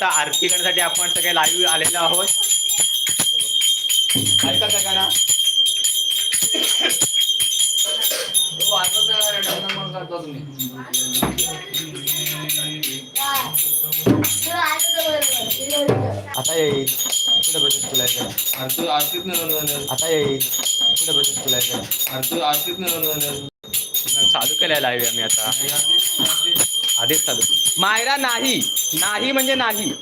वाजता आरती करण्यासाठी आपण सगळे लाईव्ह आलेलो आहोत. ऐका सगळ्यांना. आता येईल कुठे बजेट तुलायचं आरती आरतीत नाही आता येईल कुठे आरती नाही चालू केलाय लाईव्ह आम्ही आता. आधीच चालू. मायरा नाही. नाही म्हणजे नाही.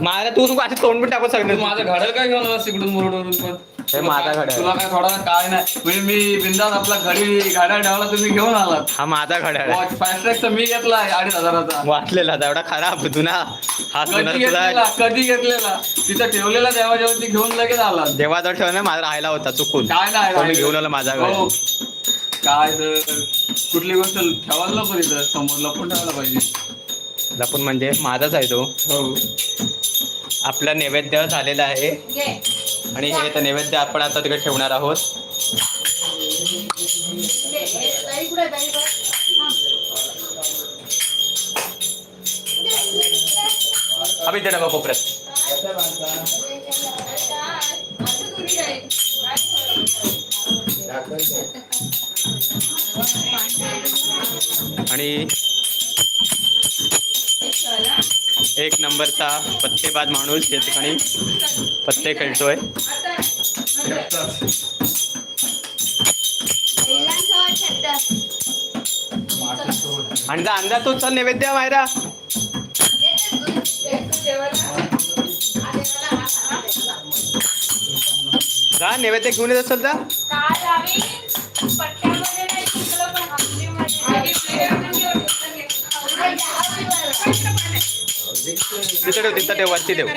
मायरा तू तू असं तोंड पण टाकू तू सगळं माझं घड्याळ काय घेऊन आलास तिकडून मुरडवरून पण? हे माझा घड्याळ. तुला काय थोडा काय नाही. म्हणजे मी बिंदास आपला घरी घड्याळ ठेवला तुम्ही घेऊन आलात. हा माझा घड्याळ आहे. वॉच फास्ट ट्रॅक तर मी घेतलाय अडीच हजाराचा. वाचलेला होता एवढा खराब जुना. हा कधी घेतलेला तुला कधी घेतलेला? तिथं ठेवलेला देवाजेवरती घेऊन लगेच आला देवाजवळ ठेवला माझा राहिला होता चुकून. काय नाही तो. घेऊन आलो माझा हो. काय तर कुठली गोष्ट ठेवायला नको तिथं समोर लपून ठेवायला पाहिजे. लपून म्हणजे माझाच आहे तो. हो. आपला नैवेद्य झालेला आहे. आणि हे तर नैवेद्य आपण आता तिकडे ठेवणार आहोत. अभि दे डबा कोपऱ्यात. आणि एक नंबरचा पत्तेबाद माणूस या ठिकाणी पत्ते खेळतोय. आणि जा अंदाज तो चल नैवेद्य मायरा. जा नैवेद्य घेऊन येत असेल जा. तिथं ठेव तिथं ठेव वरती ठेव.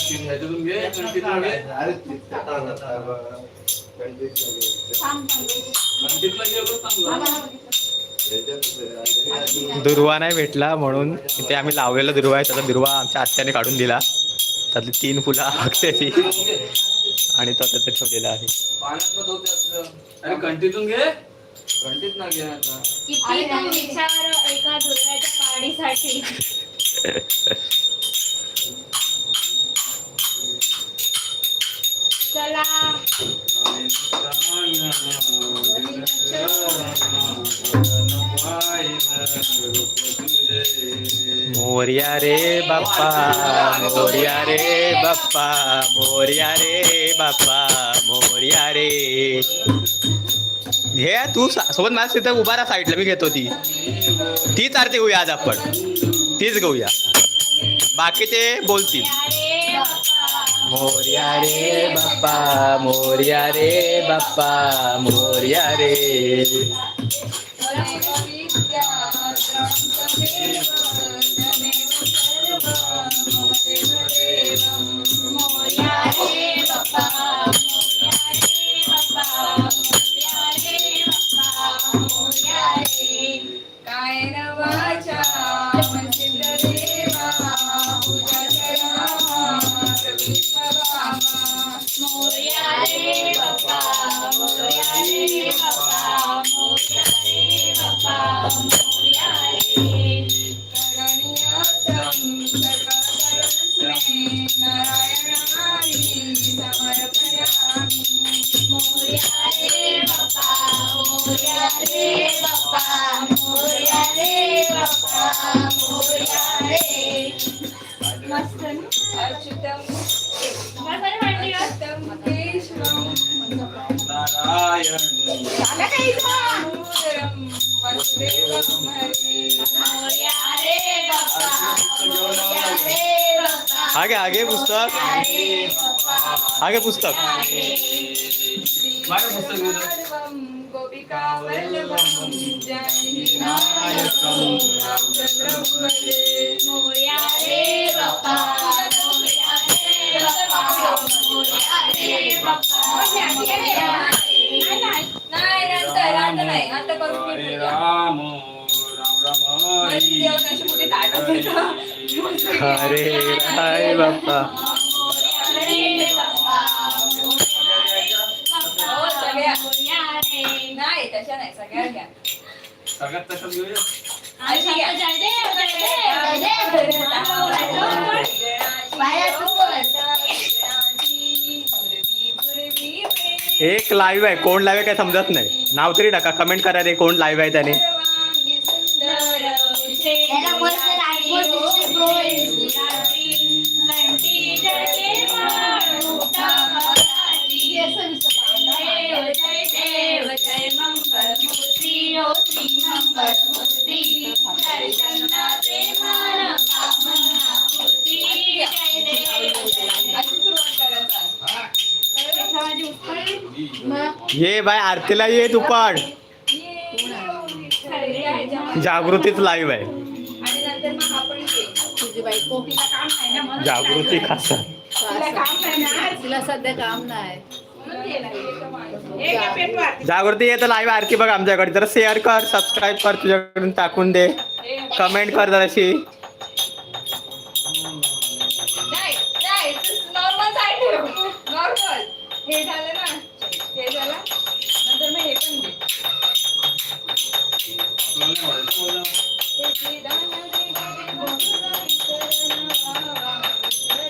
ह्याच्यातून घे कंटीतून घे कंटीतला गेलो चांगलं दुर्वा नाही भेटला म्हणून इथे आम्ही लावलेला दुर्वा आहे. त्याचा दुर्वा आमच्या आत्याने काढून दिला. त्यातली तीन फुलं ती आणि तो तिथे ठेवलेला आहे. अरे कंटीतून घे. कंटीत ना घे आता. किती तू विचार एका दुर्गाच्या काढीसाठी मोर्या रे बाप्पा मोर्या रे बाप्पा मोर्या रे बाप्पा मोर्या रे. घे तू सा- सोबत माझ तिथं उभा राहा साईडला मी घेतो ती. तीच आरती घेऊया आज आपण. तीच घेऊया. बाकीचे बोलतील. मोर्या रे बाप्पा मोर्या रे बाप्पा मोर्या रे. बाप्पा मोरया घे हरे पूजा. राम राम राम हरे अरे हाय बाप्पा सगळ्यात एक लाईव्ह आहे कोण लाईव्ह आहे काय समजत नाही. नाव तरी टाका कमेंट करा रे कोण लाईव्ह आहे त्याने. ये बाय आरतीला ये तू पण जागृतीच लाईव्ह आहे. जागृती खासा. तिला काम नाही ना तिला सध्या काम नाही. जागृती येतं लाईव्ह आरती बघ आमच्याकडे. तर शेअर कर सबस्क्राईब कर तुझ्याकडून टाकून दे. कमेंट कर जराशी.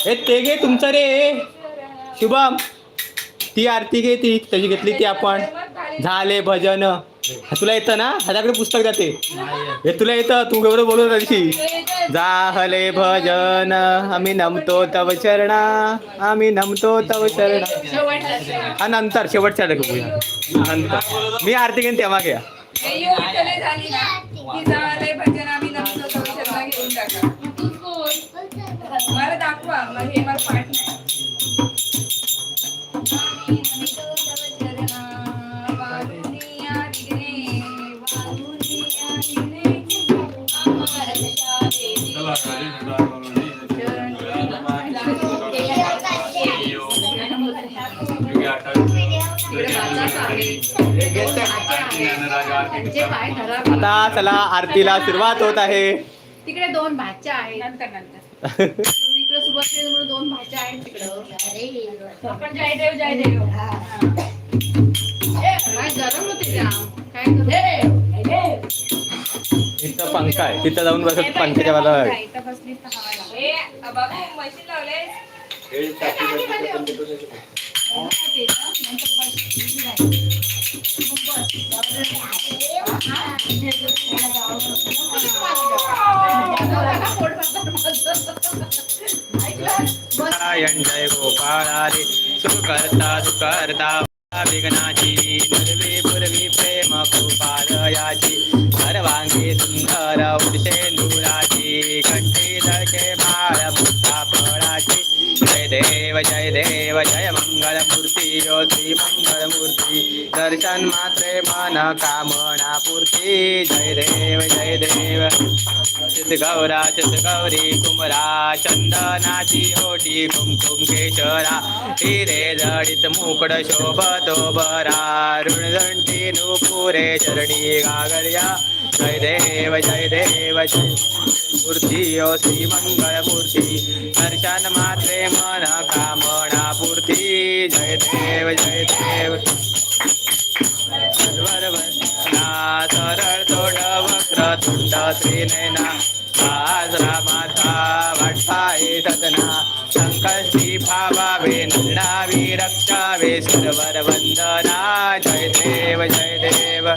हे ते घे तुमचं रे. शुभम. ती आरती घे ती त्याची घेतली ती आपण. झाले भजन. तुला येतं ना? ह्याच्याकडे पुस्तक जाते. हे तुला येतं? तू एवढं बोलू तशी झाले भजन आम्ही नमतो तव चरणा आम्ही नमतो तव चरणा हा नंतर शेवटच्या नंतर. मी आरती घेईन तेव्हा घ्या. मला दाखवा मग हे मला पाठ आता चला आरतीला सुरुवात होत आहे. तिकडे दोन भाच्या आहेत. नंतर नंतर. इकडे सुरुवात केली म्हणून दोन भाच्या आहेत तिकडं. आपण जय देव जय देव काय गरम होते जाम काय करू? इथं पंखा आहे. तिथं जाऊन बसत पंख्याच्या हे लावले नारायण जय गोपाळा रे सुखकर्ता सुखकर्ता विघ्नाची निर्वी पूर्वी प्रेम कृपालयाची सर्वांगी सुंदर उडते नुराची कंठी दळके बाळ मुक्ता फळाची जय देव जय देव जय मूर्ती ओ मंगल मूर्ती. दर्शन मात्रे मन कामना पूर्ती. जय देव जय देव. चित गौरा चित गौरी कुमरा चंदनाची ओटी कुमकुम केशरा. हिरे जडित मुकड शोभतो बरा. ऋणदंडी नुपुरे चरणी गागर्या जय देव जय देव जय मूर्ती ओ श्री मंगळ मूर्ती दर्शन मात्रे मन कामना पूर्ती. जय देव जय देव. सरळ तोड वक्र तुंड त्रिनयना रामाचा वाटपाये सदना संकष्टी भावावे नरणावी रक्षावे सर्वर वंदना जय देव जय देव.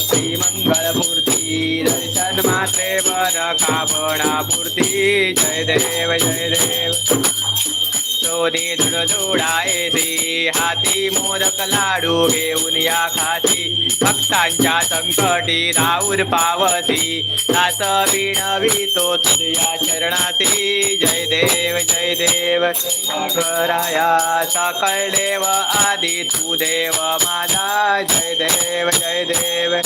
श्री दर्शन मात्रे वर कामना जय देव जय देव. सोनी धुड हाती मोदक लाडू घेऊन या खाती. भक्तांच्या संकटी राऊर पावसी दास विणवितो तुझ्या चरणाती जय देव जय देव. राया सकळ देव आदि तू देव माझा. जय देव जय देव.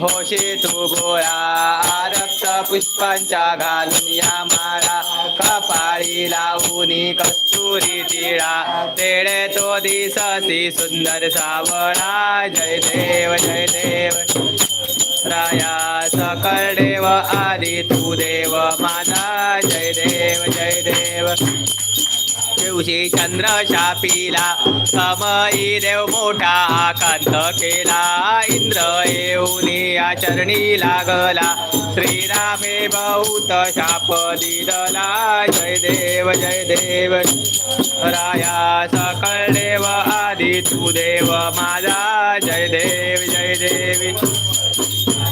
होशी तू गोळा रक्त पुष्पांच्या घालून या माळा कपाळी लावून कस्तुरी टिळा तेडे तो दिसती सुंदर सावळा. जय देव जय देव. राया सकळ देव आदि तू देव माझा दिवशी चंद्र शापीला समयी देव मोठा आकांत केला. इंद्र येऊनी आचरणी लागला. श्रीरामे बहुत शाप दिदला. जय देव जय देव. राया सकळ देव आदि तू देव माझा. जय देव जय देवी.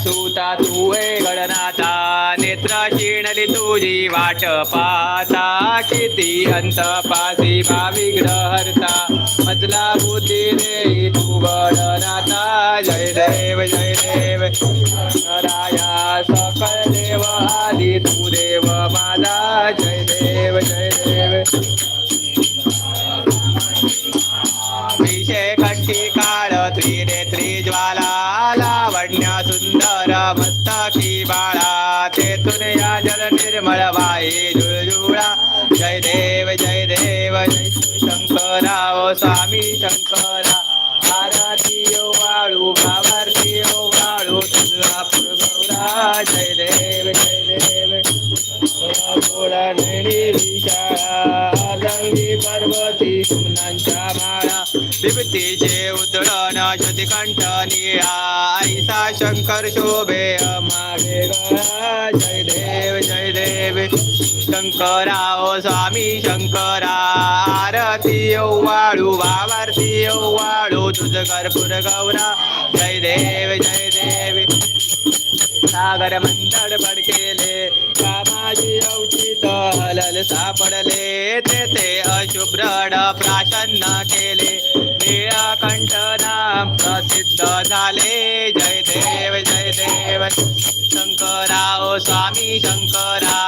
सुता तू ए गणनाथा नेत्र शिणली तुझी वाट पाहता. किती अंत पासी भाविग्र हरता मधला बुद्धी रे तू गणनाथा जय देव जय देव. राया सकळ देव आदी तू देव माझा. जय देव जय देव. विषय कंठी काळ त्रिनेत्री सुंदर मस्तकी बाळा तेथून या जल निर्मळ वाई जुळजुळा. जय देव जय देव जय शंकरा ओ स्वामी शंकरा. आरती ओ वाळू भावारती ओ वाळू तुळजापूर गौरा. जय देव जय देव गोडा नेडी विशाळा पर्वती सुमनांच्या माळा. बिबतीचे उतरण शतिकंठ निळा ऐसा शंकर शोभे अमारे जय देव जय देव. शंकरा ओ स्वामी शंकरा. आरती ओ वाळू भावारती वाळू. तुझ कर्पूर गौरा. जय देव जय देव. सागर मंडळ भडकेले. कामाजी औचित हलल सापडले. तेथे अशुभ्र प्राशन्न केले. नाम प्रसिद्ध झाले. जय देव जय देव. शंकराओ स्वामी शंकरा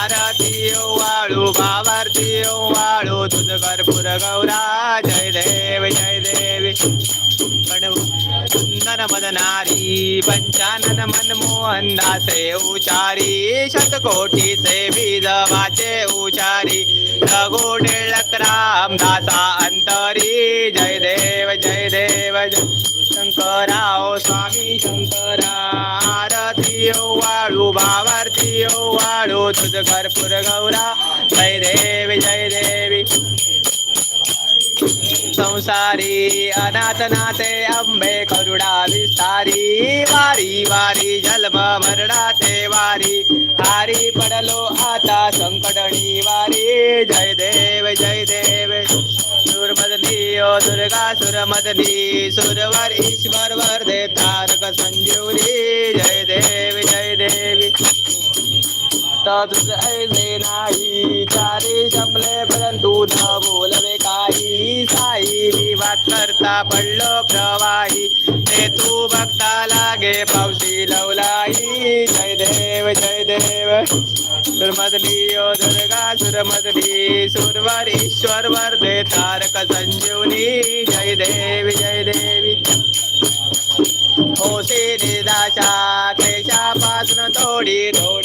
आरती वाळू भावारती वाळू तुझ कर्पूर गौरा. जय देव. नारी पंचानन मनमोहन दासे उचारी शतकोटीचे बीज वाचे उचारी रघु टिळक राम दासा अंतरी जय देव जय देव जय शंकराओ स्वामी शंकरा आरती ओ वाळू भावारती ओ वाळू तुझ कर्पूर गौरा जय देव जय देवी. संसारी अनाथनाथे अंबे करुणा विस्तारी वारी वारी जन्म मरणाचे वारी हारी पडलो आता संकटणी वारी जय देव जय देव सुरमदनी ओ दुर्गा सुरमदनी सुरवर ईश्वर वर दे तारक संजीवनी जय देव जय देवी तुझ ऐसे नाही चारी जमले परंतु न बोलवे काही. साई मी वाट करता पडलो प्रवाही ते तू बघता लागे पावशी लवलाई. जय देव जय देव. सुरमदनी ओ दुर्गा सुरमदनी सुरवर ईश्वर वर दे तारक संजीवनी. जय देवी जय देवी. होसे निदाशा क्लेशापासून थोडी थोडी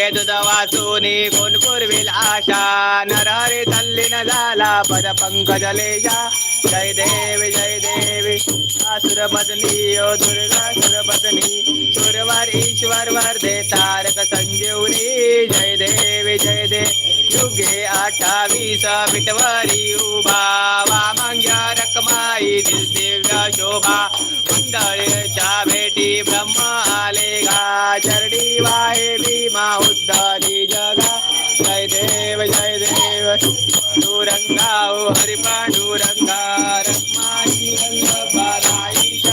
आंबे दुध वाचूनी कोण पुरविल आशा. नरहरी तल्लीन झाला पद पंकज लेजा जय देवी जय देवी. असुर मदनी ओ दुर्गा सुर मदनी सुरवर ईश्वर वर दे तारक संजीवनी. जय देवी जय देव युगे अठ्ठावीस पिटवारी उभा. वामंग्या रकमाई दिव्य शोभा. कुंडळीच्या भेटी ब्रह्म आले गा चरडी वाहे भीमा उद्धरी जगा। जय देव जय देव पांडुरंगा ओ हरि पांडुरंगा रखमाई वल्लभा राईच्या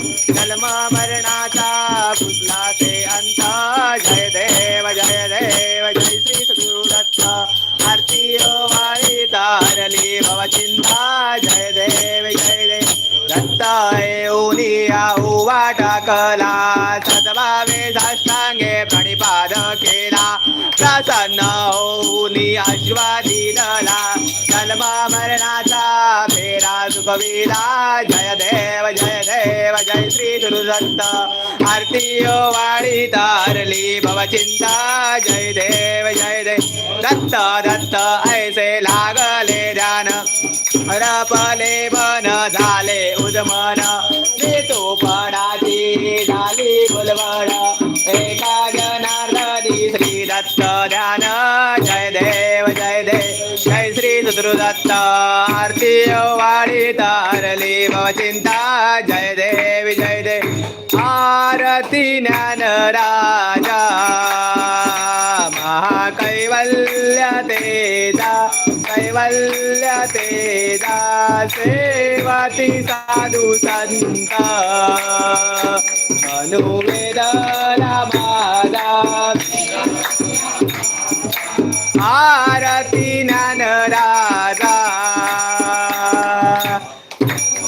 जन्म मरणाचा पुसला ते अंत जय देव जय देव जय श्री सद्गुरुदत्त आरती वाळी तारली भव चिंता जय देव जय देव दत्त येऊनिया टाकला सद्भावे साष्टांगे प्रणिपाद केला. प्रसन्न होऊनी आश्वादिनला जन्म मरणाचा फेरा सुखविला. जय देव जय देव जय श्री गुरुदत्त. आरती वाणी तारली भव चिंता. जय देव जय देव दत्त दत्त ऐसे लागले ध्यान. रपले मन झाले उदमन तो पडाची झाली बोलवाडा. एका जनार्दनी श्री दत्त ध्यान. जय देव जय देव जय श्री सुद्रुदत्त. आरती वाडी तारली भव चिंता. जय देव जय देव. आरती ज्ञान राजा. महाकैवल्य देव कैवल्य ते दासेवाती साधू संत. अनुवेदना माझा आरती ज्ञान राजा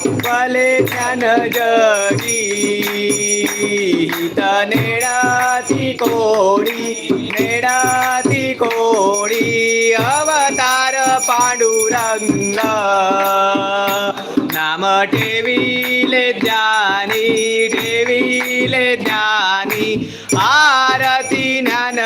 बले ज्ञान जगी. नेडाती कोडी नेडाती कोडी अवतार पांडुरंग. नाम ठेविले ज्ञानी ठेविले ज्ञानी आरती ज्ञान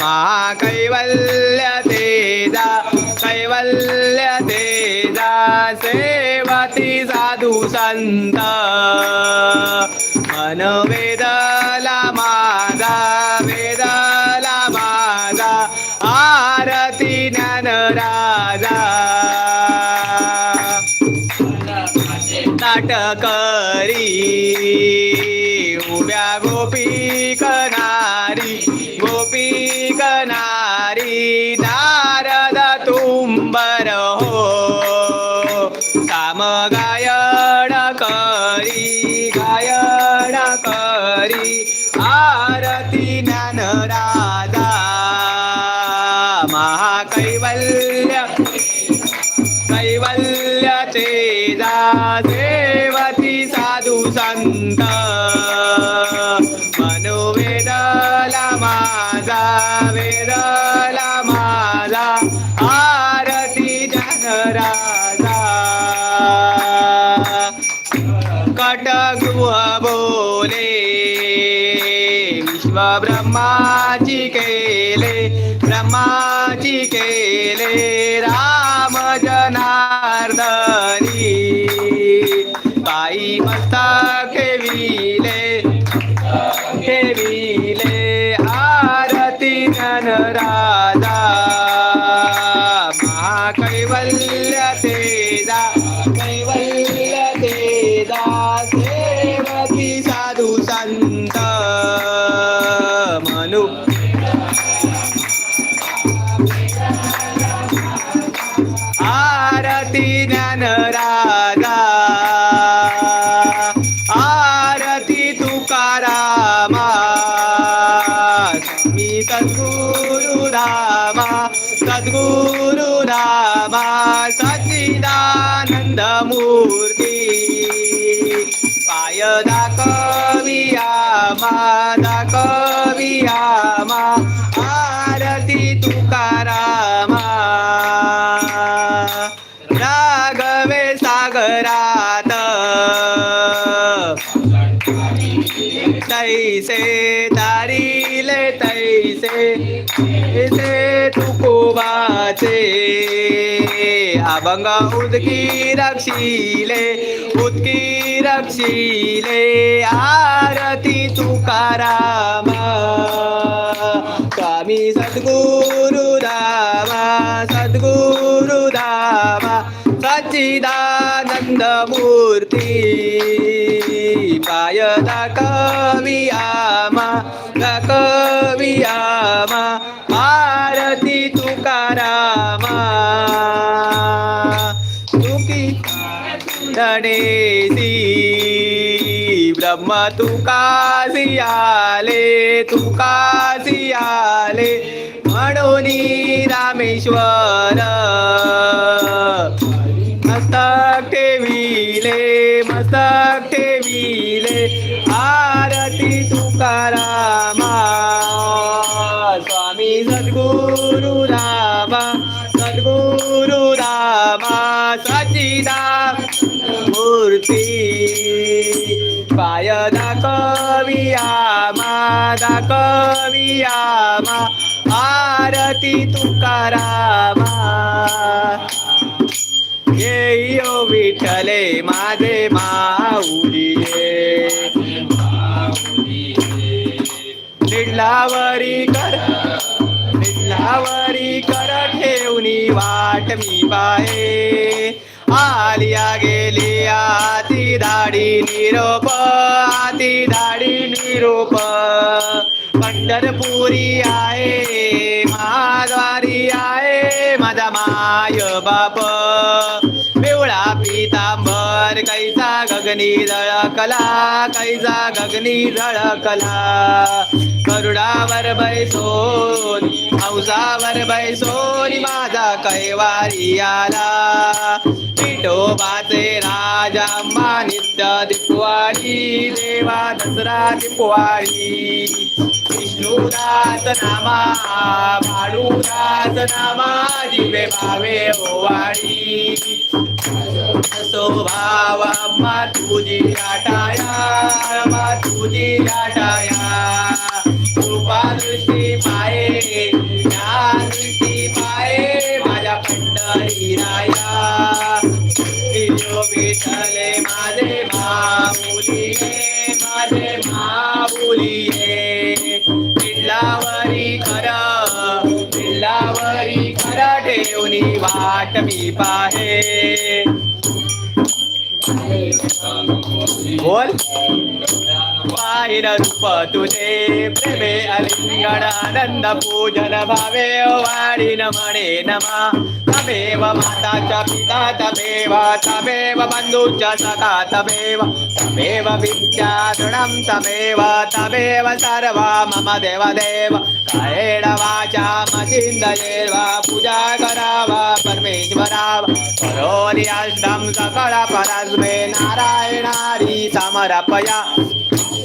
मा कैवल्य तेजा कैवल्य तेजा सेवती साधू संत. मनवेदा करी उभ्या गोपी कनारी गोपी कनारी नारद तुंबर हो काम गायण करी गायण करी आरती ज्ञान राधा महाकैवल्य कैवल्य दादे माझा वेदला माझा आरती जन राजा कटगृह बोले विश्व ब्रह्माची के दाखवियामा कवियामा आरती तुकारामा. राघवे सागरात तैसे तारिले तैसे तैसे तुकोबाचे. अभंग उदकी रक्षिले उदकी रक्षिले आरती तुकारामा. तुका तू तुका आले आले म्हणून रामेश्वर. मस्तक ठेविले मस्तक ठेविले आरती तुकारामा रामा मा दाखविया मा आरती तुकारामा येयो विठले माझे माऊलिये. लिडलावरी कर लिडलावरी कर ठेवणी वाट मी पाहे. आलिया गेली आती दाढी निरोप आती दाढी निरोप. पंढरपुरी आहे महाद्वारी आहे माझा माय बाप. पिवळा पितांबर कैसा गगनी झळकला कैजा गगनी झळकला. गरुडावर बैसोन हौसावर बैसोरी माझा कैवारी आला. विठोबाचे राजा अंबा नित्य दिपवाडी देवा दसरा दिपवाडी विष्णुदास नामा भाडूदास नामा दिवे भावे ओवाडी स्वभाव अम्मा तुझी लाटाया अम्मा तुझी लाटाया कृपा दृष्टी पाये ज्ञान दृष्टी पाये माझ्या पंढरी राया विजो विठले माझे माऊली माझे माऊली किल्लावरी खर किल्लावरी खर ठेवणी वाट मी पाहे बोल. पाहिन रूप तुझे प्रेमे अलिंगण आनंद पूजन भावे वाढीन नमणे नमा. तमेव माताच्या पिता तमेव तमेव बन्धु च सदा तमेव तमेव विद्या दृढं तमेव तमेव सर्व मम देव देव कायेण वाचा मचिन्दयेव पूजा कराव परमेश्वराव। परोरि अष्टं सकळ परस्मे नारायणारी समर्पया।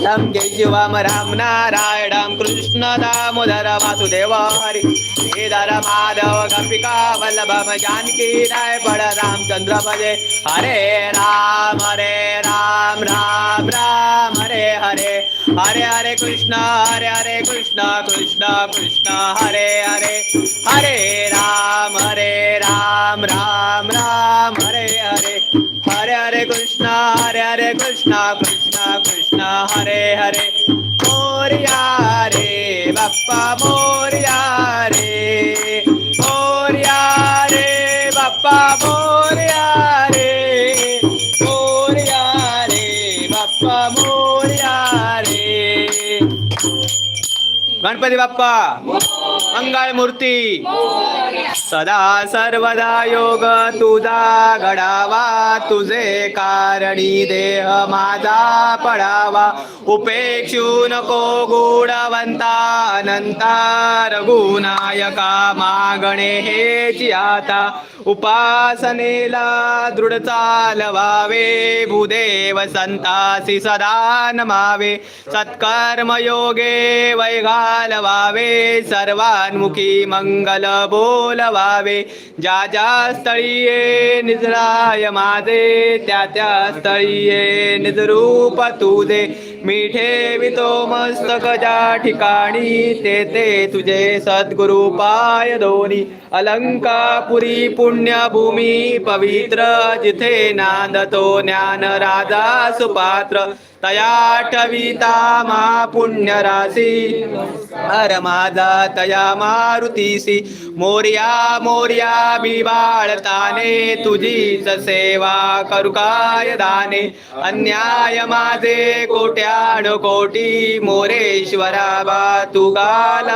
लं जय शिवम राम नारायणं कृष्ण दामोदर वासुदेव हरि श्रीधर माधव गंपिका वल्लभ जानकी राय पड रामचंद्र भजे हरे राम हरे राम राम राम हरे हरे हरे हरे कृष्ण हरे हरे कृष्ण कृष्ण कृष्ण हरे हरे हरे राम हरे राम राम राम हरे हरे हरे हरे कृष्ण हरे हरे कृष्ण कृष्ण कृष्ण हरे हरे। मोरिया रे बाप्पा मोरिया रे। मोरिया रे बाप्पा मोरिया रे। मोरिया रे बाप्पा मोरिया रे। गणपती बाप्पा। मंगळ मूर्ती सदा सर्वदा योग तुझा घडावा तुझे कारणी देह माझा पडावा. उपेक्षू नको गुणवंता अनंता रघुनायका मागणे हेची आता. उपासनेला दृढ चालवावे भूदेव संतासी सदा नमावे. सत्कर्म योगे वैघालवावे सर्वान्मुखी मंगल बोलवावे ज्या ज्या स्थळीये निजराय माझे त्या त्या स्थळीये निजरूप तुझे मी ठेवितो मस्तक ज्या ठिकाणी ते ते तुझे सद्गुरु पाय दोनी. अलंकापुरी पुण्यभूमी पवित्र जिथे नांदतो ज्ञान राजा सुपात्र. तया ठविता मा पुण्य राशी हर माझा तया मारुतीसी मोर्या मोर्या बिबाळताने तुझीच सेवा करू काय दाने. अन्याय माझे कोट्या कल्याण कोटी मोरेश्वरा बा तू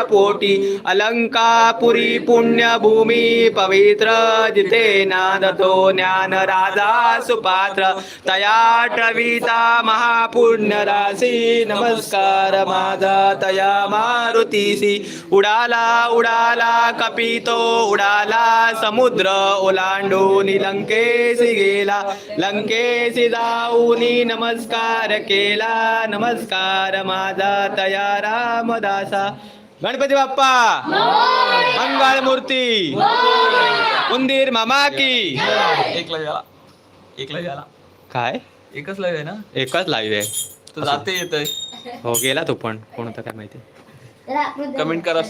पोटी अलंकापुरी पुण्यभूमी पवित्र जिते नादतो ज्ञान राजा सुपात्र तया टविता महापुण्य राशी नमस्कार माझा तया मारुतीसी उडाला उडाला कपितो उडाला समुद्र ओलांडून लंकेसी गेला। लंकेसी जाऊनी नमस्कार केला नमस्कार माझा तया रामदासा। गणपती बाप्पा मंगळ मूर्ती उंदीर मामा की एक लग झाला एक लग झाला काय? एकच लग आहे ना? एकच लाईव्ह आहे. तर जाते येत आहे हो गेला तो पण. कोण होता काय माहिती? कमेंट करा.